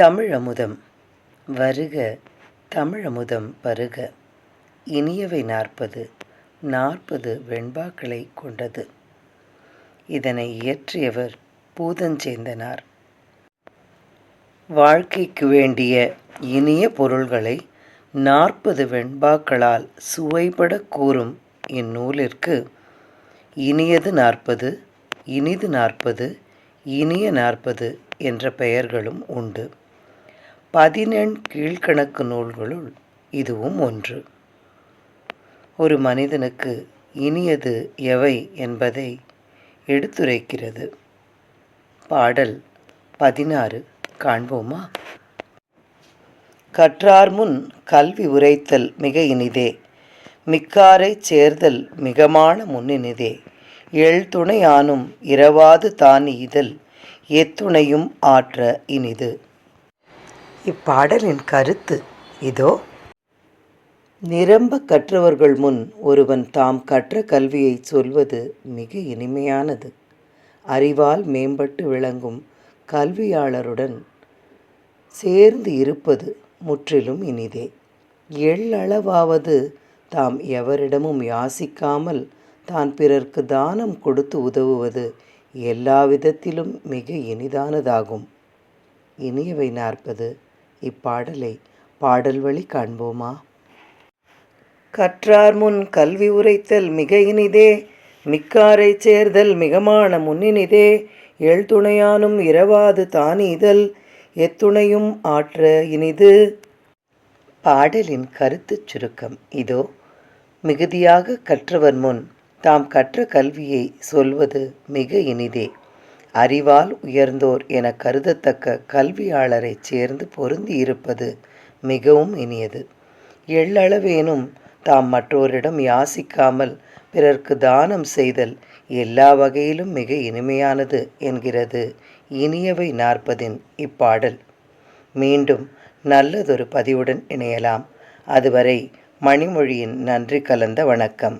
தமிழமுதம். வருக தமிழமுதம் வருக. இனியவை நாற்பது நாற்பது வெண்பாக்களை கொண்டது. இதனை இயற்றியவர் பூதஞ்சேந்தனார். வாழ்க்கைக்கு வேண்டிய இனிய பொருள்களை நாற்பது வெண்பாக்களால் சுவைபட கூறும் இந்நூலிற்கு இனியது நாற்பது இனிது நாற்பது இனிய நாற்பது என்ற பெயர்களும் உண்டு. பதினெண் கீழ்க்கணக்கு நூல்களுள் இதுவும் ஒன்று. ஒரு மனிதனுக்கு இனியது எவை என்பதை எடுத்துரைக்கிறது. பாடல் பதினாறு. காண்போமா? கற்றார் முன் கல்வி உரைத்தல் மிக இனிதே. மிக்காரைச் சேர்தல் மிகமான முன்னினிதே. எழ்துணை ஆனும் இரவாது தானி இதழ் எத்துணையும் ஆற்ற இனிது. இப்பாடலின் கருத்து இதோ. நிரம்ப கற்றவர்கள் முன் ஒருவன் தாம் கற்ற கல்வியை சொல்வது மிக இனிமையானது. அறிவால் மேம்பட்டு விளங்கும் கல்வியாளருடன் சேர்ந்து இருப்பது முற்றிலும் இனிதே. எள்ளளவாவது தாம் எவரிடமும் யாசிக்காமல் தான் பிறர்க்கு தானம் கொடுத்து உதவுவது எல்லா விதத்திலும் மிக இனிதானதாகும். இனியவை நாற்பது. இப்பாடலை பாடல் வழி காண்போமா? கற்றார் முன் கல்வி உரைத்தல் மிக இனிதே மிக்காரை சேர்தல் மிகமான முன்னினிதே எழுத்துணையானும் இரவாது தானீதல் எத்துணையும் ஆற்ற இனிது. பாடலின் கருத்துச் சுருக்கம் இதோ. மிகுதியாக கற்றவர் முன் தாம் கற்ற கல்வியை சொல்வது மிக இனிதே. அறிவால் உயர்ந்தோர் என கருதத்தக்க கல்வியாளரைச் சேர்ந்து பொருந்தி இருப்பது மிகவும் இனியது. எள்ளளவேனும் தாம் மற்றோரிடம் யாசிக்காமல் பிறர்க்கு தானம் செய்தல் எல்லா வகையிலும் மிக இனிமையானது என்கிறது. இனியவை நாற்பதின் இப்பாடல். மீண்டும் நல்லதொரு பதிவுடன் இணையலாம். அதுவரை மணிமொழியின் நன்றி கலந்த வணக்கம்.